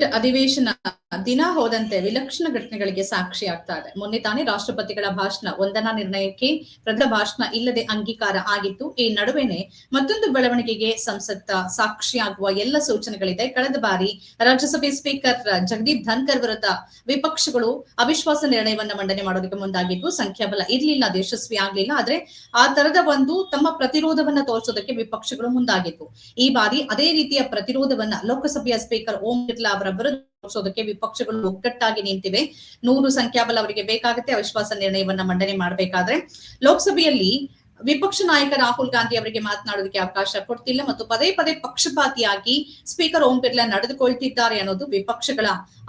ಕೇಂದ್ರದ ಬಜೆಟ್ ಅಧಿವೇಶನ ದಿನ ಹೋದಂತೆ ವಿಲಕ್ಷಣ ಘಟನೆಗಳಿಗೆ ಸಾಕ್ಷಿ ಆಗ್ತಾ ಇದೆ ಮೊನ್ನೆ ತಾನೇ ರಾಷ್ಟ್ರಪತಿಗಳ ಭಾಷಣ, ವಂದನಾ ನಿರ್ಣಯಕ್ಕೆ ಪ್ರಥಮ ಭಾಷಣ ಇಲ್ಲದೆ ಅಂಗೀಕಾರ ಆಗಿತ್ತು. ಈ ನಡುವೆನೆ ಮತ್ತೊಂದು ಬೆಳವಣಿಗೆಗೆ ಸಂಸತ್ತ ಸಾಕ್ಷಿಯಾಗುವ ಎಲ್ಲ ಸೂಚನೆಗಳಿದೆ. ಕಳೆದ ಬಾರಿ ರಾಜ್ಯಸಭೆ ಸ್ಪೀಕರ್ ಜಗದೀಪ್ ಧನ್ಕರ್ ವಿರುದ್ಧ ವಿಪಕ್ಷಗಳು ಅವಿಶ್ವಾಸ ನಿರ್ಣಯವನ್ನ ಮಂಡನೆ ಮಾಡೋದಕ್ಕೆ ಮುಂದಾಗಿದ್ದು, ಸಂಖ್ಯಾಬಲ ಇರ್ಲಿಲ್ಲ ಅದು ಯಶಸ್ವಿ ಆಗ್ಲಿಲ್ಲ. ಆದ್ರೆ ಆ ತರದ ಒಂದು ತಮ್ಮ ಪ್ರತಿರೋಧವನ್ನ ತೋರಿಸೋದಕ್ಕೆ ವಿಪಕ್ಷಗಳು ಮುಂದಾಗಿತ್ತು. ಈ ಬಾರಿ ಅದೇ ರೀತಿಯ ಪ್ರತಿರೋಧವನ್ನ ಲೋಕಸಭೆಯ ಸ್ಪೀಕರ್ ಓಂ ಬಿರ್ಲಾ ಅವರ ವಿರುದ್ಧ ತೋರಿಸೋದಕ್ಕೆ ವಿಪಕ್ಷಗಳು ಒಗ್ಗಟ್ಟಾಗಿ ನಿಂತಿವೆ. ನೂರು ಸಂಖ್ಯಾಬಲ ಅವರಿಗೆ ಬೇಕಾಗುತ್ತೆ. ಅವಿಶ್ವಾಸ ನಿರ್ಣಯವನ್ನ ಮಂಡನೆ ಮಾಡಬೇಕಾದ್ರೆ ಲೋಕಸಭೆಯಲ್ಲಿ ವಿಪಕ್ಷ ನಾಯಕ ರಾಹುಲ್ ಗಾಂಧಿ ಅವರಿಗೆ ಮಾತನಾಡೋದಕ್ಕೆ ಅವಕಾಶ ಕೊಡ್ತಿಲ್ಲ ಮತ್ತು ಪದೇ ಪದೇ ಪಕ್ಷಪಾತಿಯಾಗಿ ಸ್ಪೀಕರ್ ಓಂ ಬಿರ್ಲಾ ನಡೆದುಕೊಳ್ತಿದ್ದಾರೆ ಅನ್ನೋದು ವಿಪಕ್ಷಗಳ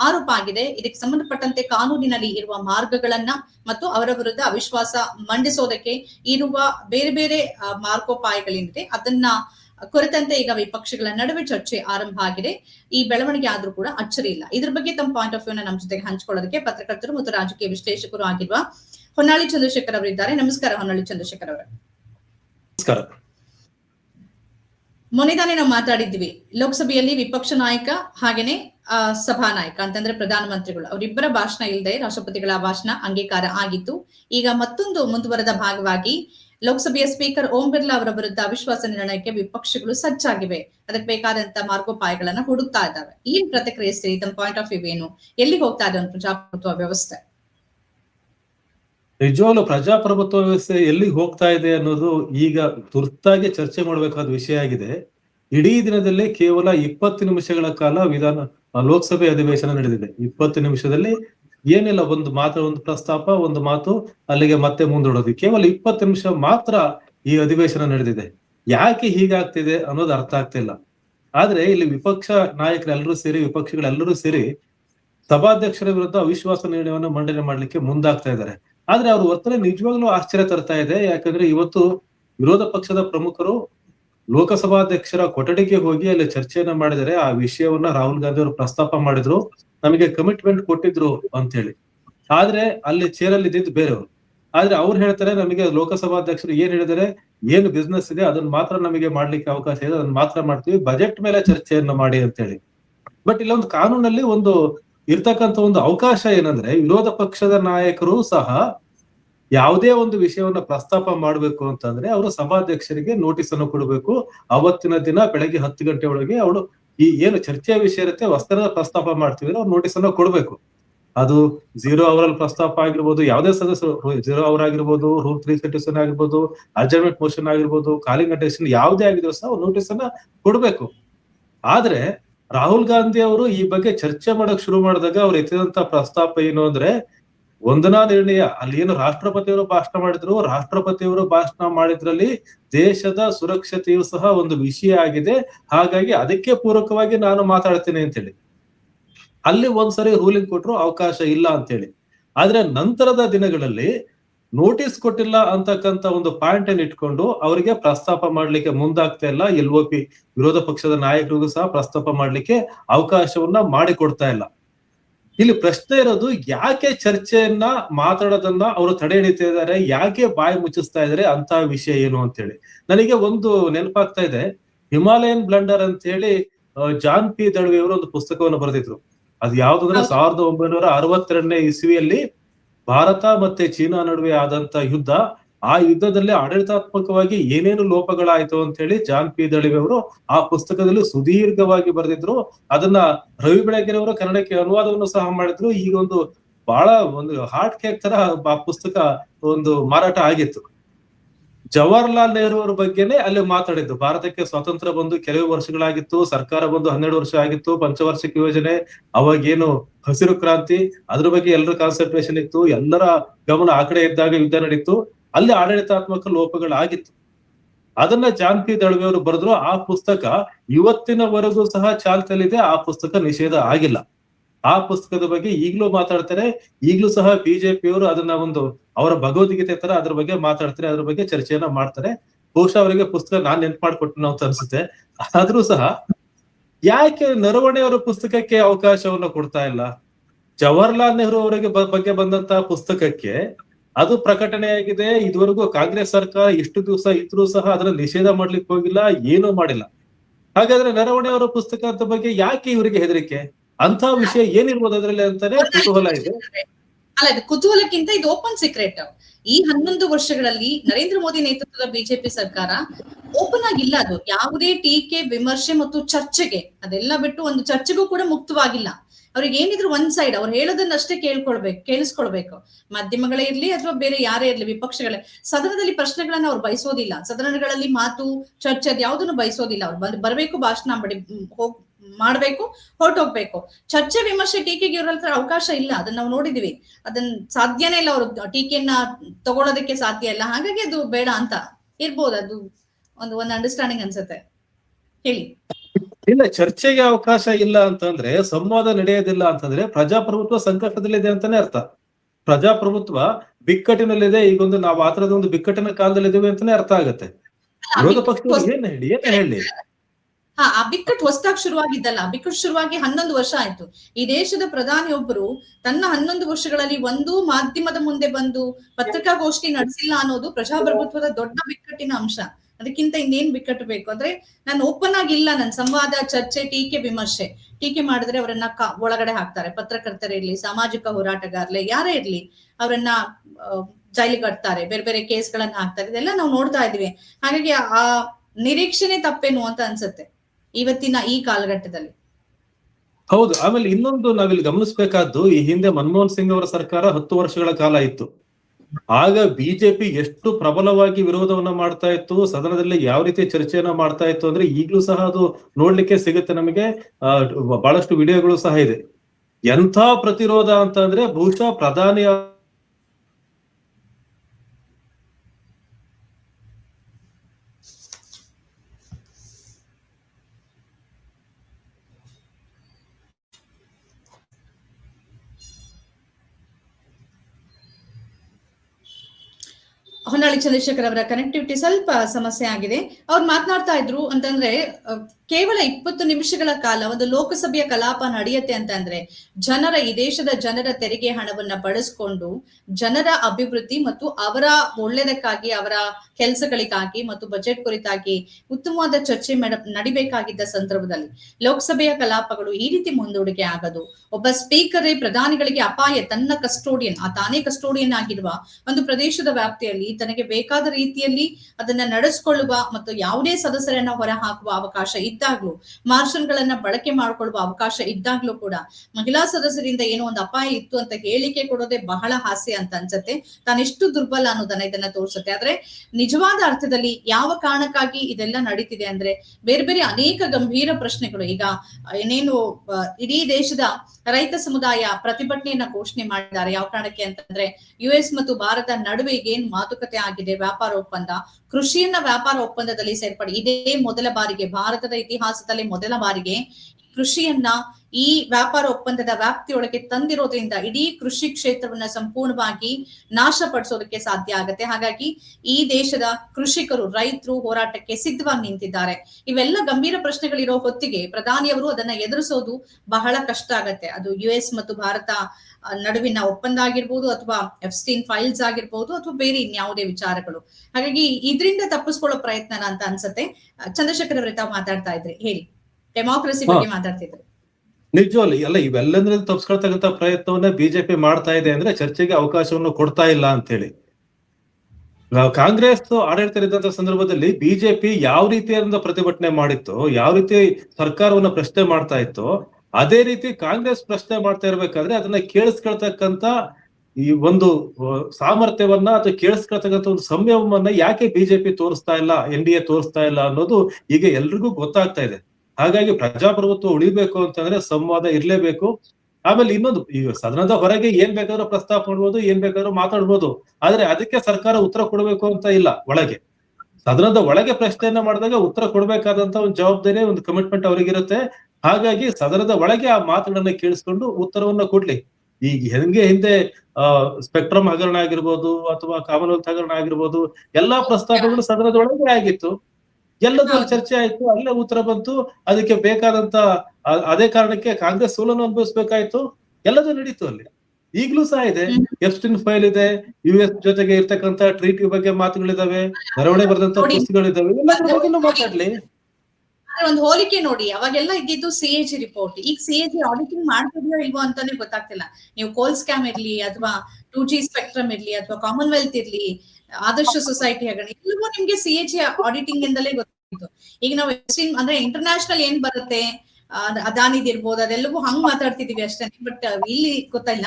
ಆರೋಪ ಆಗಿದೆ. ಇದಕ್ಕೆ ಸಂಬಂಧಪಟ್ಟಂತೆ ಕಾನೂನಿನಲ್ಲಿ ಇರುವ ಮಾರ್ಗಗಳನ್ನ ಮತ್ತು ಅವರ ವಿರುದ್ಧ ಅವಿಶ್ವಾಸ ಮಂಡಿಸೋದಕ್ಕೆ ಇರುವ ಬೇರೆ ಬೇರೆ ಮಾರ್ಗೋಪಾಯಗಳೇನಿದೆ ಅದನ್ನ ಕುರಿತಂತೆ ಈಗ ವಿಪಕ್ಷಗಳ ನಡುವೆ ಚರ್ಚೆ ಆರಂಭ ಆಗಿದೆ. ಈ ಬೆಳವಣಿಗೆ ಆದ್ರೂ ಕೂಡ ಅಚ್ಚರಿ ಇಲ್ಲ. ಇದ್ರ ಬಗ್ಗೆ ತಮ್ಮ ಪಾಯಿಂಟ್ ಆಫ್ ವ್ಯೂ ನ ನಮ್ಮ ಜೊತೆಗೆ ಹಂಚಿಕೊಳ್ಳೋದಕ್ಕೆ ಪತ್ರಕರ್ತರು ಮತ್ತು ರಾಜಕೀಯ ವಿಶ್ಲೇಷಕರು ಆಗಿರುವ ಹೊನ್ನಾಳಿ ಚಂದ್ರಶೇಖರ್ ಅವರಿದ್ದಾರೆ ನಮಸ್ಕಾರ ಹೊನ್ನಾಳಿ ಚಂದ್ರಶೇಖರ್ ಅವರ. ನಮಸ್ಕಾರ. ಮೊನ್ನೆ ತಾನೇ ನಾವು ಮಾತಾಡಿದ್ವಿ. ಲೋಕಸಭೆಯಲ್ಲಿ ವಿಪಕ್ಷ ನಾಯಕ ಹಾಗೇನೆ ಸಭಾ ನಾಯಕ ಅಂತಂದ್ರೆ ಪ್ರಧಾನಮಂತ್ರಿಗಳು. ಅವರಿಬ್ಬರ ಭಾಷಣ ಇಲ್ಲದೆ ರಾಷ್ಟ್ರಪತಿಗಳ ಭಾಷಣ ಅಂಗೀಕಾರ ಆಗಿತ್ತು. ಈಗ ಮತ್ತೊಂದು ಮುಂದುವರೆದ ಭಾಗವಾಗಿ ಲೋಕಸಭೆಯ ಸ್ಪೀಕರ್ ಓಂ ಬಿರ್ಲಾ ಅವರ ವಿರುದ್ಧ ಅವಿಶ್ವಾಸ ನಿರ್ಣಯಕ್ಕೆ ವಿಪಕ್ಷಗಳು ಸಜ್ಜಾಗಿವೆ. ಅದಕ್ಕೆ ಬೇಕಾದಂತ ಮಾರ್ಗೋಪಾಯಗಳನ್ನ ಹುಡುಕ್ತಾ ಇದ್ದಾವೆ. ಏನ್ ಪ್ರತಿಕ್ರಿಯಿಸ್ತೀರಿ ತಮ್ಮ ಪಾಯಿಂಟ್ ಆಫ್ ವ್ಯೂ ಏನು? ಎಲ್ಲಿಗೆ ಹೋಗ್ತಾ ಇದೆ ಪ್ರಜಾಪ್ರಭುತ್ವ ವ್ಯವಸ್ಥೆ? ನಿಜವಾಗ್ಲು ಪ್ರಜಾಪ್ರಭುತ್ವ ವ್ಯವಸ್ಥೆ ಎಲ್ಲಿಗೆ ಹೋಗ್ತಾ ಇದೆ ಅನ್ನೋದು ಈಗ ತುರ್ತಾಗಿ ಚರ್ಚೆ ಮಾಡಬೇಕಾದ ವಿಷಯ ಆಗಿದೆ. ಇಡೀ ದಿನದಲ್ಲಿ ಕೇವಲ ಇಪ್ಪತ್ತು ನಿಮಿಷಗಳ ಕಾಲ ವಿಧಾನ, ಲೋಕಸಭೆ ಅಧಿವೇಶನ ನಡೆದಿದೆ. ಇಪ್ಪತ್ತು ನಿಮಿಷದಲ್ಲಿ ಏನಿಲ್ಲ, ಒಂದು ಮಾತ್ರ ಒಂದು ಪ್ರಸ್ತಾಪ, ಒಂದು ಮಾತು ಅಲ್ಲಿಗೆ ಮತ್ತೆ ಮುಂದೂಡೋದು. ಕೇವಲ ಇಪ್ಪತ್ತು ನಿಮಿಷ ಮಾತ್ರ ಈ ಅಧಿವೇಶನ ನಡೆದಿದೆ. ಯಾಕೆ ಹೀಗಾಗ್ತಿದೆ ಅನ್ನೋದು ಅರ್ಥ ಆಗ್ತಿಲ್ಲ. ಆದ್ರೆ ಇಲ್ಲಿ ವಿಪಕ್ಷ ನಾಯಕರೆಲ್ಲರೂ ಸೇರಿ, ವಿಪಕ್ಷಗಳೆಲ್ಲರೂ ಸೇರಿ ಸಭಾಧ್ಯಕ್ಷರ ವಿರುದ್ಧ ಅವಿಶ್ವಾಸ ನಿರ್ಣಯವನ್ನು ಮಂಡನೆ ಮಾಡಲಿಕ್ಕೆ ಮುಂದಾಗ್ತಾ ಇದ್ದಾರೆ. ಆದ್ರೆ ಅವ್ರ ವರ್ತನೆ ನಿಜವಾಗ್ಲೂ ಆಶ್ಚರ್ಯ ತರ್ತಾ ಇದೆ. ಯಾಕಂದ್ರೆ ಇವತ್ತು ವಿರೋಧ ಪಕ್ಷದ ಪ್ರಮುಖರು ಲೋಕಸಭಾಧ್ಯಕ್ಷರ ಕೊಠಡಿಗೆ ಹೋಗಿ ಅಲ್ಲಿ ಚರ್ಚೆಯನ್ನ ಮಾಡಿದರೆ ಆ ವಿಷಯವನ್ನ ರಾಹುಲ್ ಗಾಂಧಿ ಅವರು ಪ್ರಸ್ತಾಪ ಮಾಡಿದ್ರು. ನಮಗೆ ಕಮಿಟ್ಮೆಂಟ್ ಕೊಟ್ಟಿದ್ರು ಅಂತ ಹೇಳಿ ಆದ್ರೆ ಅಲ್ಲಿ ಚೇರಲ್ಲಿ ಇದ್ದಿದ್ದು ಬೇರೆಯವರು. ಆದ್ರೆ ಅವ್ರು ಹೇಳ್ತಾರೆ ನಮಗೆ ಲೋಕಸಭಾಧ್ಯಕ್ಷರು ಏನ್ ಹೇಳಿದರೆ ಏನು ಬಿಸ್ನೆಸ್ ಇದೆ? ಅದನ್ನ ಮಾತ್ರ ನಮಗೆ ಮಾಡ್ಲಿಕ್ಕೆ ಅವಕಾಶ ಇದೆ. ಅದನ್ನ ಮಾತ್ರ ಮಾಡ್ತೀವಿ. ಬಜೆಟ್ ಮೇಲೆ ಚರ್ಚೆಯನ್ನು ಮಾಡಿ ಅಂತ ಹೇಳಿ ಬಟ್ ಇಲ್ಲೊಂದು ಕಾನೂನಲ್ಲಿ ಒಂದು ಇರ್ತಕ್ಕಂಥ ಒಂದು ಅವಕಾಶ ಏನಂದ್ರೆ ವಿರೋಧ ಪಕ್ಷದ ನಾಯಕರು ಸಹ ಯಾವುದೇ ಒಂದು ವಿಷಯವನ್ನ ಪ್ರಸ್ತಾಪ ಮಾಡಬೇಕು ಅಂತಂದ್ರೆ ಅವರು ಸಭಾಧ್ಯಕ್ಷರಿಗೆ ನೋಟಿಸ್ ಅನ್ನು ಕೊಡಬೇಕು. ಅವತ್ತಿನ ದಿನ ಬೆಳಗ್ಗೆ ಹತ್ತು ಗಂಟೆ ಒಳಗೆ ಅವಳು ಈ ಏನು ಚರ್ಚೆಯ ವಿಷಯ ಇರುತ್ತೆ ವಸ್ತ್ರದ ಪ್ರಸ್ತಾಪ ಮಾಡ್ತೀವಿ ಅವ್ರು ನೋಟಿಸ್ ಅನ್ನ ಕೊಡಬೇಕು. ಅದು ಜೀರೋ ಅವರಲ್ಲಿ ಪ್ರಸ್ತಾಪ ಆಗಿರ್ಬೋದು, ಯಾವುದೇ ಸದಸ್ಯರು ಜೀರೋ ಅವರ್ ಆಗಿರ್ಬೋದು ರೂಲ್ ತ್ರೀ ಸೆವೆನ್ ಆಗಿರ್ಬೋದು ಅರ್ಜೆಂಟ್ಮೆಂಟ್ ಮೋಷನ್ ಆಗಿರ್ಬೋದು ಕಾಲಿಂಗ್ ಅಟೆಷನ್ ಯಾವುದೇ ಆಗಿದ್ರು ಸಹ ನೋಟಿಸ್ ಅನ್ನ ಕೊಡಬೇಕು. ಆದ್ರೆ ರಾಹುಲ್ ಗಾಂಧಿ ಅವರು ಈ ಬಗ್ಗೆ ಚರ್ಚೆ ಮಾಡಕ್ ಶುರು ಮಾಡಿದಾಗ ಅವ್ರು ಎತ್ತಿದಂತ ಪ್ರಸ್ತಾಪ ಏನು ಅಂದ್ರೆ ವಂದನಾ ನಿರ್ಣಯ ಅಲ್ಲಿ ಏನು ರಾಷ್ಟ್ರಪತಿಯವರು ಭಾಷಣ ಮಾಡಿದ್ರು, ರಾಷ್ಟ್ರಪತಿಯವರು ಭಾಷಣ ಮಾಡಿದ್ರಲ್ಲಿ ದೇಶದ ಸುರಕ್ಷತೆಯು ಸಹ ಒಂದು ವಿಷಯ ಆಗಿದೆ. ಹಾಗಾಗಿ ಅದಕ್ಕೆ ಪೂರಕವಾಗಿ ನಾನು ಮಾತಾಡ್ತೇನೆ ಅಂತೇಳಿ. ಅಲ್ಲಿ ಒಂದ್ಸರಿ ರೂಲಿಂಗ್ ಕೊಟ್ಟರು ಅವಕಾಶ ಇಲ್ಲ ಅಂತೇಳಿ. ಆದ್ರೆ ನಂತರದ ದಿನಗಳಲ್ಲಿ ನೋಟಿಸ್ ಕೊಟ್ಟಿಲ್ಲ ಅಂತಕ್ಕಂತ ಒಂದು ಪಾಯಿಂಟ್ ಅನ್ನು ಇಟ್ಕೊಂಡು ಅವರಿಗೆ ಪ್ರಸ್ತಾಪ ಮಾಡ್ಲಿಕ್ಕೆ ಮುಂದಾಗ್ತಾ ಇಲ್ಲ. ಎಲ್ ಒ ಪಿ ವಿರೋಧ ಪಕ್ಷದ ನಾಯಕರಿಗೂ ಸಹ ಪ್ರಸ್ತಾಪ ಮಾಡ್ಲಿಕ್ಕೆ ಅವಕಾಶವನ್ನ ಮಾಡಿಕೊಡ್ತಾ ಇಲ್ಲ. ಇಲ್ಲಿ ಪ್ರಶ್ನೆ ಇರೋದು ಯಾಕೆ ಚರ್ಚೆಯನ್ನ ಮಾತಾಡೋದನ್ನ ಅವರು ತಡೆ ಹಿಡಿತಾ ಇದ್ದಾರೆ ಯಾಕೆ ಬಾಯಿ ಮುಚ್ಚಿಸ್ತಾ ಇದಾರೆ ಅಂತ ವಿಷಯ ಏನು ಅಂತೇಳಿ. ನನಗೆ ಒಂದು ನೆನಪಾಗ್ತಾ ಇದೆ. ಹಿಮಾಲಯನ್ ಬ್ಲಂಡರ್ ಅಂತ ಹೇಳಿ ಜಾನ್ ಪಿ ದಳ್ವಿ ಅವರು ಒಂದು ಪುಸ್ತಕವನ್ನು ಬರೆದಿದ್ರು. ಅದು ಯಾವ್ದಂದ್ರೆ. ಸಾವಿರದ ಒಂಬೈನೂರ ಅರವತ್ತೆರಡನೇ ಇಸ್ವಿಯಲ್ಲಿ ಭಾರತ ಮತ್ತೆ ಚೀನಾ ನಡುವೆ ಆದಂತ ಯುದ್ಧ. ಆ ಯುದ್ಧದಲ್ಲಿ ಆಡಳಿತಾತ್ಮಕವಾಗಿ ಏನೇನು ಲೋಪಗಳಾಯ್ತು ಅಂತ ಹೇಳಿ ಜಾನ್ ಪಿ ದಳಿವೆ ಅವರು ಆ ಪುಸ್ತಕದಲ್ಲಿ ಸುದೀರ್ಘವಾಗಿ ಬರೆದಿದ್ರು. ಅದನ್ನ ರವಿ ಬೆಳಗೆರೆಯವರು ಕನ್ನಡಕ್ಕೆ ಅನುವಾದವನ್ನು ಸಹ ಮಾಡಿದ್ರು. ಈಗ ಒಂದು ಬಹಳ ಒಂದು ಹಾರ್ಟ್ ಕೇಕ್ ತರ ಆ ಪುಸ್ತಕ ಒಂದು ಮಾರಾಟ ಆಗಿತ್ತು. ಜವಾಹರ್ಲಾಲ್ ನೆಹರು ಅವರ ಬಗ್ಗೆನೆ ಅಲ್ಲಿ ಮಾತಾಡಿದ್ದು. ಭಾರತಕ್ಕೆ ಸ್ವಾತಂತ್ರ್ಯ ಬಂದು ಕೆಲವು ವರ್ಷಗಳಾಗಿತ್ತು, ಸರ್ಕಾರ ಬಂದು ಹನ್ನೆರಡು ವರ್ಷ ಆಗಿತ್ತು, ಪಂಚವಾರ್ಷಿಕ ಯೋಜನೆ, ಅವಾಗೇನು ಹಸಿರು ಕ್ರಾಂತಿ, ಅದ್ರ ಬಗ್ಗೆ ಎಲ್ಲರ ಕಾನ್ಸಂಟ್ರೇಷನ್ ಇತ್ತು. ಎಲ್ಲರ ಗಮನ ಆ ಕಡೆ ಇದ್ದಾಗ ಯುದ್ಧ ನಡೀತು. ಅಲ್ಲಿ ಆಡಳಿತಾತ್ಮಕ ಲೋಪಗಳಾಗಿತ್ತು. ಅದನ್ನ ಜಾನ್ಪಿ ದಳವೆಯವರು ಬರೆದ್ರು, ಆ ಪುಸ್ತಕ ಇವತ್ತಿನವರೆಗೂ ಸಹ ಚಾಲ್ತಿಯಲ್ಲಿದೆ, ಆ ಪುಸ್ತಕ ನಿಷೇಧ ಆಗಿಲ್ಲ. ಆ ಪುಸ್ತಕದ ಬಗ್ಗೆ ಈಗಲೂ ಮಾತಾಡ್ತಾರೆ, ಈಗಲೂ ಸಹ ಬಿಜೆಪಿಯವರು ಅದನ್ನ ಒಂದು ಅವರ ಭಗವದ್ಗೀತೆ ತರ ಅದ್ರ ಬಗ್ಗೆ ಮಾತಾಡ್ತಾರೆ, ಅದ್ರ ಬಗ್ಗೆ ಚರ್ಚೆಯನ್ನ ಮಾಡ್ತಾರೆ. ಬಹುಶಃ ಅವರಿಗೆ ಪುಸ್ತಕ ನಾನ್ ನೆನ್ಪು ಮಾಡ್ಕೊಟ್ಟು ಅಂತ ಅನ್ಸುತ್ತೆ. ಆದ್ರೂ ಸಹ ಯಾಕೆ ನರವಣೆಯವರ ಪುಸ್ತಕಕ್ಕೆ ಅವಕಾಶವನ್ನ ಕೊಡ್ತಾ ಇಲ್ಲ? ಜವಾಹರ್ಲಾಲ್ ನೆಹರು ಅವರಿಗೆ ಬಗ್ಗೆ ಬಂದಂತಹ ಪುಸ್ತಕಕ್ಕೆ ಅದು ಪ್ರಕಟಣೆಯಾಗಿದೆ ಇದುವರೆಗೂ ಕಾಂಗ್ರೆಸ್ ಸರ್ಕಾರ ಎಷ್ಟು ದಿವಸ ಇದ್ರೂ ಸಹ ಅದನ್ನ ನಿಷೇಧ ಮಾಡ್ಲಿಕ್ಕೆ ಹೋಗಿಲ್ಲ ಏನೂ ಮಾಡಿಲ್ಲ. ಹಾಗಾದ್ರೆ ನರವಣೆ ಅವರ ಪುಸ್ತಕದ ಬಗ್ಗೆ ಯಾಕೆ ಇವರಿಗೆ ಹೆದರಿಕೆ? ಅಂತ ವಿಷಯ ಏನಿರ್ಬೋದು ಅದರಲ್ಲಿ ಅಂತಾನೆ ಕುತೂಹಲ ಇದೆ. ಅಲ್ಲ ಇದು ಕುತೂಹಲಕ್ಕಿಂತ ಇದು ಓಪನ್ ಸೀಕ್ರೆಟ್. ಈ ಹನ್ನೊಂದು ವರ್ಷಗಳಲ್ಲಿ ನರೇಂದ್ರ ಮೋದಿ ನೇತೃತ್ವದ ಬಿಜೆಪಿ ಸರ್ಕಾರ ಓಪನ್ ಆಗಿಲ್ಲ ಅದು. ಯಾವುದೇ ಟೀಕೆ ವಿಮರ್ಶೆ ಮತ್ತು ಚರ್ಚೆಗೆ ಅದೆಲ್ಲ ಬಿಟ್ಟು ಒಂದು ಚರ್ಚೆಗೂ ಕೂಡ ಮುಕ್ತವಾಗಿಲ್ಲ. ಅವ್ರಿಗೆ ಏನಿದ್ರು ಒಂದ್ ಸೈಡ್ ಅವ್ರು ಹೇಳೋದನ್ನಷ್ಟೇ ಕೇಳ್ಕೊಳ್ಬೇಕು, ಕೇಳಿಸ್ಕೊಳ್ಬೇಕು. ಮಾಧ್ಯಮಗಳೇ ಇರ್ಲಿ ಅಥವಾ ಬೇರೆ ಯಾರೇ ಇರ್ಲಿ, ವಿಪಕ್ಷಗಳೇ. ಸದನದಲ್ಲಿ ಪ್ರಶ್ನೆಗಳನ್ನ ಅವ್ರು ಬಯಸೋದಿಲ್ಲ. ಸದನಗಳಲ್ಲಿ ಮಾತು, ಚರ್ಚೆ ಅದ್ ಯಾವ್ದನ್ನು ಬಯಸೋದಿಲ್ಲ. ಅವ್ರು ಬಂದ್ ಬರ್ಬೇಕು, ಭಾಷಣ ಮಾಡಿ ಹೋಗ್, ಮಾಡ್ಬೇಕು, ಹೊರಟೋಗ್ಬೇಕು. ಚರ್ಚೆ, ವಿಮರ್ಶೆ, ಟೀಕೆಗೆ ಇವ್ರ ಹತ್ರ ಅವಕಾಶ ಇಲ್ಲ. ಅದನ್ನ ನಾವು ನೋಡಿದೀವಿ. ಅದನ್ನ ಸಾಧ್ಯನೇ ಇಲ್ಲ ಅವರು ಟೀಕೆಯನ್ನ ತಗೊಳ್ಳೋದಕ್ಕೆ ಸಾಧ್ಯ ಇಲ್ಲ. ಹಾಗಾಗಿ ಅದು ಬೇಡ ಅಂತ ಇರ್ಬೋದು. ಅದು ಒಂದು ಒಂದು ಅಂಡರ್ಸ್ಟ್ಯಾಂಡಿಂಗ್ ಅನ್ಸುತ್ತೆ. ಹೇಳಿ. ಇಲ್ಲ ಚರ್ಚೆಗೆ ಅವಕಾಶ ಇಲ್ಲ ಅಂತಂದ್ರೆ ಸಂವಾದ ನಡೆಯೋದಿಲ್ಲ ಅಂತಂದ್ರೆ ಪ್ರಜಾಪ್ರಭುತ್ವ ಸಂಕಟದಲ್ಲಿದೆ ಅಂತಾನೆ ಅರ್ಥ. ಪ್ರಜಾಪ್ರಭುತ್ವ ಬಿಕ್ಕಟ್ಟಿನಲ್ಲಿದೆ ಈಗೊಂದು ನಾವು ಆ ತರದ ಒಂದು ಬಿಕ್ಕಟ್ಟಿನ ಕಾಲದಲ್ಲಿದ್ದೇವೆ ಅಂತಾನೆ ಅರ್ಥ ಆಗತ್ತೆ. ವಿರೋಧ ಪಕ್ಷ ಏನ್ ಹೇಳಿ ಏನ್ ಹೇಳಿ? ಹಾ ಆ ಬಿಕ್ಕಟ್ಟು ಹೊಸದಾಗಿ ಶುರುವಾಗಿದ್ದಲ್ಲ ಬಿಕ್ಕಟ್ಟು ಶುರುವಾಗಿ ಹನ್ನೊಂದು ವರ್ಷ ಆಯ್ತು. ಈ ದೇಶದ ಪ್ರಧಾನಿಯೊಬ್ಬರು ತನ್ನ ಹನ್ನೊಂದು ವರ್ಷಗಳಲ್ಲಿ ಒಂದು ಮಾಧ್ಯಮದ ಮುಂದೆ ಬಂದು ಪತ್ರಿಕಾಗೋಷ್ಠಿ ನಡೆಸಿಲ್ಲ ಅನ್ನೋದು ಪ್ರಜಾಪ್ರಭುತ್ವದ ದೊಡ್ಡ ಬಿಕ್ಕಟ್ಟಿನ ಅಂಶ. ಅದಕ್ಕಿಂತ ಇನ್ನೇನ್ ಬಿಕ್ಕಟ್ಟು ಬೇಕು? ಅಂದ್ರೆ ನಾನು ಓಪನ್ ಆಗಿಲ್ಲ ನನ್ನ ಸಂವಾದ ಚರ್ಚೆ ಟೀಕೆ ವಿಮರ್ಶೆ. ಟೀಕೆ ಮಾಡಿದ್ರೆ ಅವರನ್ನ ಕ- ಒಳಗಡೆ ಹಾಕ್ತಾರೆ. ಪತ್ರಕರ್ತರಿರ್ಲಿ ಸಾಮಾಜಿಕ ಹೋರಾಟಗಾರರೇ ಯಾರೇ ಇರ್ಲಿ ಅವರನ್ನ ಆ, ಜೈಲಿಗೆ ಕಟ್ತಾರೆ. ಬೇರೆ ಬೇರೆ ಕೇಸ್ಗಳನ್ನ ಹಾಕ್ತಾರೆ. ಇದೆಲ್ಲ ನಾವು ನೋಡ್ತಾ ಇದೀವಿ ಹಾಗಾಗಿ ಆ ನಿರೀಕ್ಷೆನೆ ತಪ್ಪೇನು ಅಂತ ಅನ್ಸುತ್ತೆ ಇವತ್ತಿನ ಈ ಕಾಲಘಟ್ಟದಲ್ಲಿ. ಹೌದು. ಆಮೇಲೆ ಇನ್ನೊಂದು ನಾವಿಲ್ಲಿ ಗಮನಿಸಬೇಕಾದ್ದು ಈ ಹಿಂದೆ ಮನಮೋಹನ್ ಸಿಂಗ್ ಅವರ ಸರ್ಕಾರ ಹತ್ತು ವರ್ಷಗಳ ಕಾಲ ಇತ್ತು. ಆಗ ಬಿಜೆಪಿ ಎಷ್ಟು ಪ್ರಬಲವಾಗಿ ವಿರೋಧವನ್ನ ಮಾಡ್ತಾ ಇತ್ತು, ಸದನದಲ್ಲಿ ಯಾವ ರೀತಿ ಚರ್ಚೆಯನ್ನ ಮಾಡ್ತಾ ಇತ್ತು ಅಂದ್ರೆ ಈಗಲೂ ಸಹ ಅದು ನೋಡ್ಲಿಕ್ಕೆ ಸಿಗುತ್ತೆ ನಮಗೆ. ಬಹಳಷ್ಟು ವಿಡಿಯೋಗಳು ಸಹ ಇದೆ. ಎಂಥ ಪ್ರತಿರೋಧ ಅಂತ ಅಂದ್ರೆ ಬಹುಶಃ ಪ್ರಧಾನಿ ಹೊನ್ನಾಳಿ ಚಂದ್ರಶೇಖರ್ ಅವರ ಕನೆಕ್ಟಿವಿಟಿ ಸ್ವಲ್ಪ ಸಮಸ್ಯೆ ಆಗಿದೆ. ಅವ್ರು ಮಾತನಾಡ್ತಾ ಇದ್ರು ಅಂತಂದ್ರೆ ಕೇವಲ ಇಪ್ಪತ್ತು ನಿಮಿಷಗಳ ಕಾಲ ಒಂದು ಲೋಕಸಭೆಯ ಕಲಾಪ ನಡೆಯುತ್ತೆ ಅಂತಂದ್ರೆ ಜನರ, ಈ ದೇಶದ ಜನರ ತೆರಿಗೆ ಹಣವನ್ನ ಬಳಸ್ಕೊಂಡು ಜನರ ಅಭಿವೃದ್ಧಿ ಮತ್ತು ಅವರ ಒಳ್ಳೆಯದಕ್ಕಾಗಿ ಅವರ ಕೆಲಸಗಳಿಗಾಗಿ ಮತ್ತು ಬಜೆಟ್ ಕುರಿತಾಗಿ ಉತ್ತಮವಾದ ಚರ್ಚೆ ನಡಿಬೇಕಾಗಿದ್ದ ಸಂದರ್ಭದಲ್ಲಿ ಲೋಕಸಭೆಯ ಕಲಾಪಗಳು ಈ ರೀತಿ ಮುಂದೂಡಿಕೆ ಆಗೋದು. ಒಬ್ಬ ಸ್ಪೀಕರೇ ಪ್ರಧಾನಿಗಳಿಗೆ ಅಪಾಯ, ತನ್ನ ಕಸ್ಟೋಡಿಯನ್, ಆ ತಾನೇ ಕಸ್ಟೋಡಿಯನ್ ಆಗಿರುವ ಒಂದು ಪ್ರದೇಶದ ವ್ಯಾಪ್ತಿಯಲ್ಲಿ ತನಗೆ ಬೇಕಾದ ರೀತಿಯಲ್ಲಿ ಅದನ್ನ ನಡೆಸಿಕೊಳ್ಳುವ ಮತ್ತು ಯಾವುದೇ ಸದಸ್ಯರನ್ನ ಹೊರಹಾಕುವ ಅವಕಾಶ ಇದ್ದಾಗ್ಲೂ, ಮಾರ್ಷಲ್ಗಳನ್ನ ಬಳಕೆ ಮಾಡಿಕೊಳ್ಳುವ ಅವಕಾಶ ಇದ್ದಾಗ್ಲೂ ಕೂಡ ಮಹಿಳಾ ಸದಸ್ಯರಿಂದ ಏನೋ ಒಂದು ಅಪಾಯ ಇತ್ತು ಅಂತ ಹೇಳಿಕೆ ಕೊಡೋದೇ ಬಹಳ ಹಾಸ್ಯ ಅಂತ ಅನ್ಸತ್ತೆ. ತಾನೆಷ್ಟು ದುರ್ಬಲ ಅನ್ನೋದನ್ನ ಇದನ್ನ ತೋರಿಸುತ್ತೆ. ಆದ್ರೆ ನಿಜವಾದ ಅರ್ಥದಲ್ಲಿ ಯಾವ ಕಾರಣಕ್ಕಾಗಿ ಇದೆಲ್ಲ ನಡೀತಿದೆ ಅಂದ್ರೆ ಬೇರೆ ಬೇರೆ ಅನೇಕ ಗಂಭೀರ ಪ್ರಶ್ನೆಗಳು. ಈಗ ಏನೇನು ಇಡೀ ದೇಶದ ರೈತ ಸಮುದಾಯ ಪ್ರತಿಭಟನೆಯನ್ನ ಘೋಷಣೆ ಮಾಡಿದ್ದಾರೆ. ಯಾವ ಕಾರಣಕ್ಕೆ ಅಂತಂದ್ರೆ, ಯು ಎಸ್ ಮತ್ತು ಭಾರತ ನಡುವೆ ಏನ್ ಮಾತುಕತೆ ಆಗಿದೆ ವ್ಯಾಪಾರ ಒಪ್ಪಂದ ಕೃಷಿಯನ್ನ ವ್ಯಾಪಾರ ಒಪ್ಪಂದದಲ್ಲಿ ಸೇರ್ಪಡೆ. ಇದೇ ಮೊದಲ ಬಾರಿಗೆ ಭಾರತದ ಇತಿಹಾಸದಲ್ಲಿ ಮೊದಲ ಬಾರಿಗೆ ಕೃಷಿಯನ್ನ ಈ ವ್ಯಾಪಾರ ಒಪ್ಪಂದದ ವ್ಯಾಪ್ತಿಯೊಳಗೆ ತಂದಿರೋದ್ರಿಂದ ಇಡೀ ಕೃಷಿ ಕ್ಷೇತ್ರವನ್ನ ಸಂಪೂರ್ಣವಾಗಿ ನಾಶಪಡಿಸೋದಕ್ಕೆ ಸಾಧ್ಯ ಆಗತ್ತೆ. ಹಾಗಾಗಿ ಈ ದೇಶದ ಕೃಷಿಕರು, ರೈತರು ಹೋರಾಟಕ್ಕೆ ಸಿದ್ಧವಾಗಿ ನಿಂತಿದ್ದಾರೆ. ಇವೆಲ್ಲ ಗಂಭೀರ ಪ್ರಶ್ನೆಗಳಿರೋ ಹೊತ್ತಿಗೆ ಪ್ರಧಾನಿಯವರು ಅದನ್ನ ಎದುರಿಸೋದು ಬಹಳ ಕಷ್ಟ ಆಗತ್ತೆ. ಅದು ಯು ಎಸ್ ಮತ್ತು ಭಾರತ ನಡುವಿನ ಒಪ್ಪಂದ ಆಗಿರ್ಬೋದು ಅಥವಾ ಎಫ್ಸ್ಟೀನ್ ಫೈಲ್ಸ್ ಆಗಿರ್ಬೋದು ಅಥವಾ ಬೇರೆ ಇನ್ಯಾವುದೇ ವಿಚಾರಗಳು. ಹಾಗಾಗಿ ಇದರಿಂದ ತಪ್ಪಿಸ್ಕೊಳ್ಳೋ ಪ್ರಯತ್ನನ ಅಂತ ಅನ್ಸತ್ತೆ. ಚಂದ್ರಶೇಖರ್ ಅವರೇ ತಾವು ಮಾತಾಡ್ತಾ ಇದ್ರಿ. ಹೇಳಿ. ಡೆಮಾಕ್ರಸಿ ಬಗ್ಗೆ ಮಾತಾಡ್ತಿದ್ರು. ನಿಜವಲ್ಲ ಎಲ್ಲ ಇವೆಲ್ಲಂದ್ರೆ ತಪ್ಸ್ಕೊಳ್ತಕ್ಕಂತ ಪ್ರಯತ್ನವನ್ನ ಬಿಜೆಪಿ ಮಾಡ್ತಾ ಇದೆ ಅಂದ್ರೆ ಚರ್ಚೆಗೆ ಅವಕಾಶವನ್ನು ಕೊಡ್ತಾ ಇಲ್ಲ ಅಂತ ಹೇಳಿ ನಾವು ಕಾಂಗ್ರೆಸ್ ಆಡಳಿತ ಇದ್ದಂತ ಸಂದರ್ಭದಲ್ಲಿ ಬಿಜೆಪಿ ಯಾವ ರೀತಿಯಾದ ಪ್ರತಿಭಟನೆ ಮಾಡಿತ್ತು ಯಾವ ರೀತಿ ಸರ್ಕಾರವನ್ನ ಪ್ರಶ್ನೆ ಮಾಡ್ತಾ ಇತ್ತು ಅದೇ ರೀತಿ ಕಾಂಗ್ರೆಸ್ ಪ್ರಶ್ನೆ ಮಾಡ್ತಾ ಇರ್ಬೇಕಾದ್ರೆ ಅದನ್ನ ಕೇಳಿಸ್ಕೊಳ್ತಕ್ಕಂತ ಈ ಒಂದು ಸಾಮರ್ಥ್ಯವನ್ನ ಅಥವಾ ಕೇಳಿಸ್ಕೊಳ್ತಕ್ಕಂಥ ಒಂದು ಸಂಯಮವನ್ನ ಯಾಕೆ ಬಿಜೆಪಿ ತೋರಿಸ್ತಾ ಇಲ್ಲ ಎನ್ ಡಿ ಎ ತೋರಿಸ್ತಾ ಇಲ್ಲ ಅನ್ನೋದು ಈಗ ಎಲ್ರಿಗೂ ಗೊತ್ತಾಗ್ತಾ ಇದೆ. ಹಾಗಾಗಿ ಪ್ರಜಾಪ್ರಭುತ್ವ ಉಳಿಬೇಕು ಅಂತಂದ್ರೆ ಸಂವಾದ ಇರಲೇಬೇಕು. ಆಮೇಲೆ ಇನ್ನೊಂದು, ಈಗ ಸದನದ ಹೊರಗೆ ಏನ್ ಬೇಕಾದ್ರೂ ಪ್ರಸ್ತಾಪ ಮಾಡ್ಬೋದು, ಏನ್ ಬೇಕಾದ್ರೂ ಮಾತಾಡ್ಬೋದು. ಆದ್ರೆ ಅದಕ್ಕೆ ಸರ್ಕಾರ ಉತ್ತರ ಕೊಡಬೇಕು ಅಂತ ಇಲ್ಲ, ಒಳಗೆ. ಸದನದ ಒಳಗೆ ಪ್ರಶ್ನೆಯನ್ನ ಮಾಡಿದಾಗ ಉತ್ತರ ಕೊಡ್ಬೇಕಾದಂತ ಒಂದು ಜವಾಬ್ದಾರಿ, ಒಂದು ಕಮಿಟ್ಮೆಂಟ್ ಅವರಿಗಿರುತ್ತೆ. ಹಾಗಾಗಿ ಸದನದ ಒಳಗೆ ಆ ಮಾತುಗಳನ್ನ ಕೇಳಿಸ್ಕೊಂಡು ಉತ್ತರವನ್ನ ಕೊಡ್ಲಿ. ಈಗ ಹೆಂಗೆ ಹಿಂದೆ, ಆ ಸ್ಪೆಕ್ಟ್ರಮ್ ಹಗರಣ ಆಗಿರ್ಬೋದು ಅಥವಾ ಕಾಮನ್ವೆಲ್ತ್ ಹಗರಣ ಆಗಿರ್ಬೋದು, ಎಲ್ಲಾ ಪ್ರಸ್ತಾಪಗಳು ಸದನದ ಒಳಗೆ ಆಗಿತ್ತು. ಎಲ್ಲದೂ ಚರ್ಚೆ ಆಯ್ತು ಅಲ್ಲೇ ಉತ್ತರ ಬಂತು. ಅದಕ್ಕೆ ಬೇಕಾದಂತ ಅದೇ ಕಾರಣಕ್ಕೆ ಕಾಂಗ್ರೆಸ್ ಸೋಲನ್ನು ಅನುಭವಿಸ್ಬೇಕಾಯ್ತು. ಎಲ್ಲದೂ ನಡೀತು ಅಲ್ಲಿ. ಈಗ್ಲೂ ಸಹ ಇದೆ. ಎಫ್ಟಿನ್ ಫೈಲ್ ಇದೆ. ಯು ಎಸ್ ಜೊತೆಗೆ ಇರ್ತಕ್ಕಂತ ಟ್ರೀಟಿ ಬಗ್ಗೆ ಮಾತುಗಳಿದಾವೆ. ಬರವಣೆ ಬರೆದಂತ. ಪುಸ್ತಕಗಳಿದಾವೆ. ಎಲ್ಲದ್ರ ಬಗ್ಗೆನೂ ಮಾತಾಡ್ಲಿ. ಒಂದು ಹೋಲಿಕೆ ನೋಡಿ. ಅವಾಗೆಲ್ಲ ಇದ್ದಿದ್ದು ಸಿ ಎ ಜಿ ರಿಪೋರ್ಟ್ ಈಗ ಸಿ ಎ ಜಿ ಆಡಿಟಿಂಗ್ ಮಾಡ್ತಿದ್ಯೋ ಇಲ್ವೋ ಅಂತಾನೆ ಗೊತ್ತಾಗ್ತಿಲ್ಲ. ನೀವು ಕೋಲ್ ಸ್ಕ್ಯಾಮ್ ಇರ್ಲಿ ಅಥವಾ ಟೂ ಜಿ ಸ್ಪೆಕ್ಟ್ರಮ್ ಇರ್ಲಿ ಅಥವಾ ಕಾಮನ್ವೆಲ್ತ್ ಇರ್ಲಿ ಆದರ್ಶ ಸೊಸೈಟಿ ಆಗಲಿ ಎಲ್ಲವೂ ನಿಮ್ಗೆ ಸಿ ಎಚ್ ಆಡಿಟಿಂಗ್ ಇಂದಲೇ ಗೊತ್ತಿತ್ತು. ಈಗ ನಾವು ಎಕ್ಸ್ಟ್ರೀಮ್ ಅಂದ್ರೆ ಇಂಟರ್ನ್ಯಾಷನಲ್ ಏನ್ ಬರುತ್ತೆ ಅದಾನಿ ಅದಾನಿದ್ ಇರ್ಬೋದು, ಅದೆಲ್ಲವೂ ಹಂಗ್ ಮಾತಾಡ್ತಿದೀವಿ ಅಷ್ಟೇ ಬಟ್ ಇಲ್ಲಿ ಗೊತ್ತಿಲ್ಲ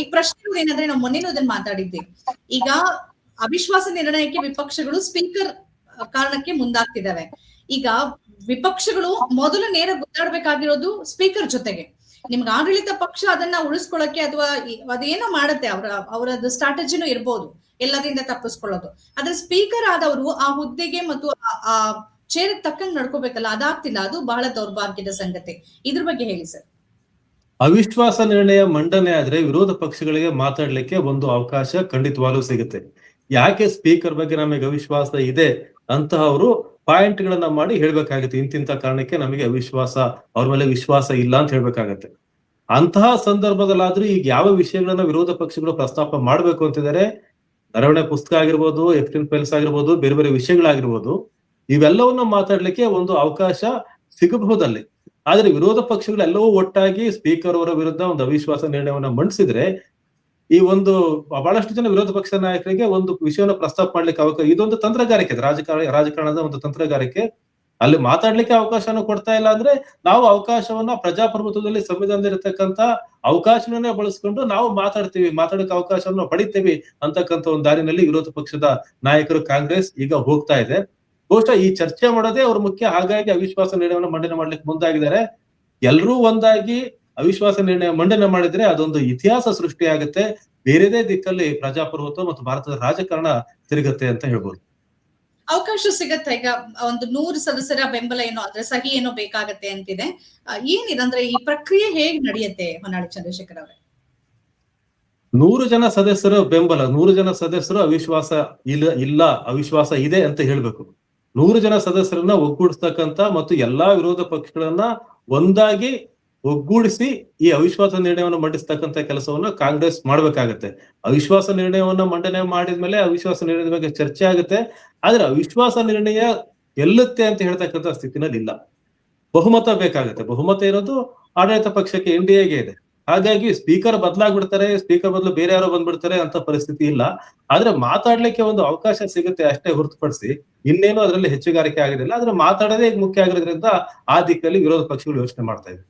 ಈಗ ಪ್ರಶ್ನೆ ಏನಂದ್ರೆ ನಾವು ಮೊನ್ನೆ ಅದನ್ನ ಮಾತಾಡಿದ್ವಿ. ಈಗ ಅವಿಶ್ವಾಸ ನಿರ್ಣಯಕ್ಕೆ ವಿಪಕ್ಷಗಳು ಸ್ಪೀಕರ್ ಕಾರಣಕ್ಕೆ ಮುಂದಾಗ್ತಿದ್ದಾವೆ ಈಗ ವಿಪಕ್ಷಗಳು ಮೊದಲು ನೇರ ಗೊತ್ತಾಡ್ಬೇಕಾಗಿರೋದು ಸ್ಪೀಕರ್ ಜೊತೆಗೆ. ನಿಮ್ಗೆ ಆಡಳಿತ ಪಕ್ಷ ಅದನ್ನ ಉಳಿಸ್ಕೊಳಕ್ಕೆ ಅಥವಾ ಅದೇನೋ ಮಾಡುತ್ತೆ, ಅವರ, ಅವರದ್ದು ಸ್ಟ್ರಾಟಜಿನೂ ಇರ್ಬೋದು. ಎಲ್ಲದಿಂದ ತಪ್ಪಿಸ್ಕೊಳ್ಳೋದು. ಆದ್ರೆ ಸ್ಪೀಕರ್ ಆದವರು ಆ ಹುದ್ದೆಗೆ ಮತ್ತು ಆ- ಆ ಚೇರ್ ತಕ್ಕಂಗೆ ನಡ್ಕೋಬೇಕಲ್ಲ, ಅದಾಗ್ತಿಲ್ಲ. ಅದು ಬಹಳ ದೌರ್ಭಾಗ್ಯದ ಸಂಗತಿ. ಇದ್ರ ಬಗ್ಗೆ ಹೇಳಿ ಸರ್. ಅವಿಶ್ವಾಸ ನಿರ್ಣಯ ಮಂಡನೆ ಆದ್ರೆ ವಿರೋಧ ಪಕ್ಷಗಳಿಗೆ ಮಾತಾಡ್ಲಿಕ್ಕೆ ಒಂದು ಅವಕಾಶ ಖಂಡಿತವಾಗ್ಲೂ ಸಿಗುತ್ತೆ. ಯಾಕೆ ಸ್ಪೀಕರ್ ಬಗ್ಗೆ ನಮಗೆ ಅವಿಶ್ವಾಸ ಇದೆ ಅಂತ ಅವರು ಪಾಯಿಂಟ್ ಗಳನ್ನ ಮಾಡಿ ಹೇಳ್ಬೇಕಾಗತ್ತೆ. ಇಂತಿಂತ ಕಾರಣಕ್ಕೆ ನಮಗೆ ಅವಿಶ್ವಾಸ, ಅವ್ರ ಮೇಲೆ ವಿಶ್ವಾಸ ಇಲ್ಲ ಅಂತ ಹೇಳ್ಬೇಕಾಗತ್ತೆ. ಅಂತಹ ಸಂದರ್ಭದಲ್ಲಾದ್ರೂ ಈಗ ಯಾವ ವಿಷಯಗಳನ್ನ ವಿರೋಧ ಪಕ್ಷಗಳು ಪ್ರಸ್ತಾಪ ಮಾಡ್ಬೇಕು ಅಂತಿದ್ದಾರೆ? ಬರವಣೆ ಪುಸ್ತಕ ಆಗಿರ್ಬೋದು ಎಫ್ಟಿನ್ ಫೈಲ್ಸ್ ಆಗಿರ್ಬೋದು, ಬೇರೆ ಬೇರೆ ವಿಷಯಗಳಾಗಿರ್ಬೋದು, ಇವೆಲ್ಲವನ್ನ ಮಾತಾಡ್ಲಿಕ್ಕೆ ಒಂದು ಅವಕಾಶ ಸಿಗಬಹುದಲ್ಲಿ. ಆದ್ರೆ ವಿರೋಧ ಪಕ್ಷಗಳೆಲ್ಲವೂ ಒಟ್ಟಾಗಿ ಸ್ಪೀಕರ್ ಅವರ ವಿರುದ್ಧ ಒಂದು ಅವಿಶ್ವಾಸ ನಿರ್ಣಯವನ್ನ ಮಂಡಿಸಿದ್ರೆ, ಈ ಒಂದು ಬಹಳಷ್ಟು ಜನ ವಿರೋಧ ಪಕ್ಷ ನಾಯಕರಿಗೆ ಒಂದು ವಿಷಯವನ್ನ ಪ್ರಸ್ತಾಪ ಮಾಡ್ಲಿಕ್ಕೆ ಅವಕಾಶ ಇದೊಂದು ತಂತ್ರಗಾರಿಕೆ ರಾಜಕಾರಣ ರಾಜಕಾರಣದ ಒಂದು ತಂತ್ರಗಾರಿಕೆ ಅಲ್ಲಿ ಮಾತಾಡ್ಲಿಕ್ಕೆ ಅವಕಾಶನ ಕೊಡ್ತಾ ಇಲ್ಲ ಅಂದ್ರೆ ನಾವು ಅವಕಾಶವನ್ನ ಪ್ರಜಾಪ್ರಭುತ್ವದಲ್ಲಿ ಸಂವಿಧಾನದಲ್ಲಿರ್ತಕ್ಕಂತ ಅವಕಾಶವನ್ನೇ ಬಳಸ್ಕೊಂಡು ನಾವು ಮಾತಾಡ್ತೀವಿ ಮಾತಾಡಕ್ಕೆ ಅವಕಾಶವನ್ನ ಪಡಿತೀವಿ ಅಂತಕ್ಕಂಥ ಒಂದು ದಾರಿನಲ್ಲಿ ವಿರೋಧ ಪಕ್ಷದ ನಾಯಕರು ಕಾಂಗ್ರೆಸ್ ಈಗ ಹೋಗ್ತಾ ಇದೆ. ಬಹುಶಃ ಈ ಚರ್ಚೆ ಮಾಡೋದೇ ಅವ್ರ ಮುಖ್ಯ. ಹಾಗಾಗಿ ಅವಿಶ್ವಾಸ ನಿರ್ಣಯವನ್ನು ಮಂಡನೆ ಮಾಡ್ಲಿಕ್ಕೆ ಮುಂದಾಗಿದ್ದಾರೆ. ಎಲ್ಲರೂ ಒಂದಾಗಿ ಅವಿಶ್ವಾಸ ನಿರ್ಣಯ ಮಂಡನೆ ಮಾಡಿದ್ರೆ ಅದೊಂದು ಇತಿಹಾಸ ಸೃಷ್ಟಿಯಾಗುತ್ತೆ. ಬೇರೆದೇ ದಿಕ್ಕಲ್ಲಿ ಪ್ರಜಾಪ್ರಭುತ್ವ ಮತ್ತು ಭಾರತದ ರಾಜಕಾರಣ ತಿರುಗತ್ತೆ ಅಂತ ಹೇಳ್ಬೋದು. ಅವಕಾಶ ಸಿಗತ್ತೆ. ಈಗ ಒಂದು ನೂರು ಸದಸ್ಯರ ಬೆಂಬಲ ಏನೋ, ಅಂದ್ರೆ ಸಹಿ ಏನೋ ಬೇಕಾಗತ್ತೆ ಅಂತಿದೆ. ಏನಿದೆ ಅಂದ್ರೆ ಈ ಪ್ರಕ್ರಿಯೆ ಹೇಗ್ ನಡೆಯುತ್ತೆ ಹೊನ್ನಾಳಿ ಚಂದ್ರಶೇಖರ್ ಅವರೇ? ನೂರು ಜನ ಸದಸ್ಯರು ಬೆಂಬಲ, ನೂರು ಜನ ಸದಸ್ಯರು ಅವಿಶ್ವಾಸ ಇಲ್ಲ ಇಲ್ಲ, ಅವಿಶ್ವಾಸ ಇದೆ ಅಂತ ಹೇಳ್ಬೇಕು. ನೂರು ಜನ ಸದಸ್ಯರನ್ನ ಒಗ್ಗೂಡಿಸ್ತಕ್ಕಂತ ಮತ್ತು ಎಲ್ಲಾ ವಿರೋಧ ಪಕ್ಷಗಳನ್ನ ಒಂದಾಗಿ ಒಗ್ಗೂಡಿಸಿ ಈ ಅವಿಶ್ವಾಸ ನಿರ್ಣಯವನ್ನು ಮಂಡಿಸ್ತಕ್ಕಂಥ ಕೆಲಸವನ್ನು ಕಾಂಗ್ರೆಸ್ ಮಾಡ್ಬೇಕಾಗತ್ತೆ. ಅವಿಶ್ವಾಸ ನಿರ್ಣಯವನ್ನ ಮಂಡನೆ ಮಾಡಿದ್ಮೇಲೆ ಅವಿಶ್ವಾಸ ನಿರ್ಣಯದ ಬಗ್ಗೆ ಚರ್ಚೆ ಆಗುತ್ತೆ. ಆದ್ರೆ ಅವಿಶ್ವಾಸ ನಿರ್ಣಯ ಗೆಲ್ಲುತ್ತೆ ಅಂತ ಹೇಳ್ತಕ್ಕಂಥ ಸ್ಥಿತಿನಲ್ಲಿ ಇಲ್ಲ. ಬಹುಮತ ಬೇಕಾಗುತ್ತೆ. ಬಹುಮತ ಇರೋದು ಆಡಳಿತ ಪಕ್ಷಕ್ಕೆ ಎನ್ ಡಿ ಎಗೆ ಇದೆ. ಹಾಗಾಗಿ ಸ್ಪೀಕರ್ ಬದಲಾಗ್ಬಿಡ್ತಾರೆ, ಸ್ಪೀಕರ್ ಬದಲು ಬೇರೆ ಯಾರೋ ಬಂದ್ಬಿಡ್ತಾರೆ ಅಂತ ಪರಿಸ್ಥಿತಿ ಇಲ್ಲ. ಆದ್ರೆ ಮಾತಾಡ್ಲಿಕ್ಕೆ ಒಂದು ಅವಕಾಶ ಸಿಗುತ್ತೆ ಅಷ್ಟೇ ಹೊರತುಪಡಿಸಿ ಇನ್ನೇನು ಅದರಲ್ಲಿ ಹೆಚ್ಚುಗಾರಿಕೆ ಆಗಿರಲಿಲ್ಲ. ಆದ್ರೆ ಮಾತಾಡೋದೇ ಮುಖ್ಯ ಆಗಿರೋದ್ರಿಂದ ಆ ದಿಕ್ಕಲ್ಲಿ ವಿರೋಧ ಪಕ್ಷಗಳು ಯೋಚನೆ ಮಾಡ್ತಾ ಇವೆ.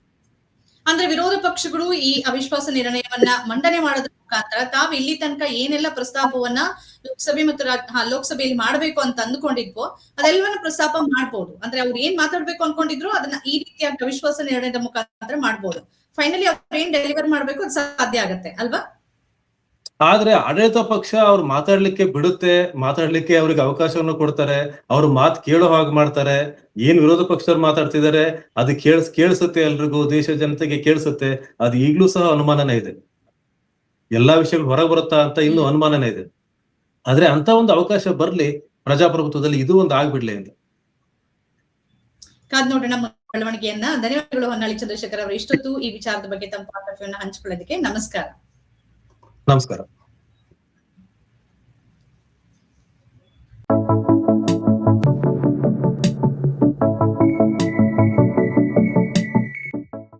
ಅಂದ್ರೆ ವಿರೋಧ ಪಕ್ಷಗಳು ಈ ಅವಿಶ್ವಾಸ ನಿರ್ಣಯವನ್ನ ಮಂಡನೆ ಮಾಡೋದ್ರ ಮುಖಾಂತರ ತಾವು ಇಲ್ಲಿ ತನಕ ಏನೆಲ್ಲ ಪ್ರಸ್ತಾಪವನ್ನ ಲೋಕಸಭೆ ಮತ್ತು ಲೋಕಸಭೆಯಲ್ಲಿ ಮಾಡ್ಬೇಕು ಅಂತ ಅಂದ್ಕೊಂಡಿದ್ವೋ ಅದೆಲ್ಲವನ್ನ ಪ್ರಸ್ತಾಪ ಮಾಡ್ಬೋದು. ಅಂದ್ರೆ ಅವ್ರು ಏನ್ ಮಾತಾಡ್ಬೇಕು ಅನ್ಕೊಂಡಿದ್ರು ಅದನ್ನ ಈ ರೀತಿಯ ಅವಿಶ್ವಾಸ ನಿರ್ಣಯದ ಮುಖಾಂತರ ಮಾಡ್ಬೋದು. ಫೈನಲಿ ಅವ್ರು ಏನ್ ಡೆಲಿವರ್ ಮಾಡ್ಬೇಕು ಅದು ಸಾಧ್ಯ ಆಗತ್ತೆ, ಅಲ್ವಾ? ಆದ್ರೆ ಆಡಳಿತ ಪಕ್ಷ ಅವ್ರು ಮಾತಾಡ್ಲಿಕ್ಕೆ ಬಿಡುತ್ತೆ ಮಾತಾಡ್ಲಿಕ್ಕೆ ಅವ್ರಿಗೆ ಅವಕಾಶವನ್ನು ಕೊಡ್ತಾರೆ ಅವ್ರ ಮಾತು ಕೇಳೋ ಹಾಗೆ ಮಾಡ್ತಾರೆ. ಏನ್ ವಿರೋಧ ಪಕ್ಷದವ್ರು ಮಾತಾಡ್ತಿದ್ದಾರೆ ಅದು ಕೇಳ್ ಕೇಳಿಸುತ್ತೆ ಎಲ್ರಿಗೂ ದೇಶ ಜನತೆಗೆ ಕೇಳಿಸುತ್ತೆ ಅದು ಈಗ್ಲೂ ಸಹ ಅನುಮಾನನೇ ಇದೆ. ಎಲ್ಲಾ ವಿಷಯಗಳು ಹೊರಗೆ ಬರುತ್ತಾ ಅಂತ ಇನ್ನೂ ಅನುಮಾನನೇ ಇದೆ. ಆದ್ರೆ ಅಂತ ಒಂದು ಅವಕಾಶ ಬರ್ಲಿ ಪ್ರಜಾಪ್ರಭುತ್ವದಲ್ಲಿ ಇದು ಒಂದು ಆಗ್ಬಿಡ್ಲಿ ಅಂತ. ಕಾದ್ ನೋಡೋಣ ಬೆಳವಣಿಗೆಯನ್ನ. ಧನ್ಯವಾದಗಳು ಹೊನ್ನಾಳಿ ಚಂದ್ರಶೇಖರ್ ಅವರು. ಇಷ್ಟೊತ್ತು ಈ ವಿಚಾರದ ಬಗ್ಗೆ ತಮ್ಮ ಪಾತ್ರವನ್ನು ಹಂಚಿಕೊಳ್ಳೋದಕ್ಕೆ. ನಮಸ್ಕಾರ. ನಮಸ್ಕಾರ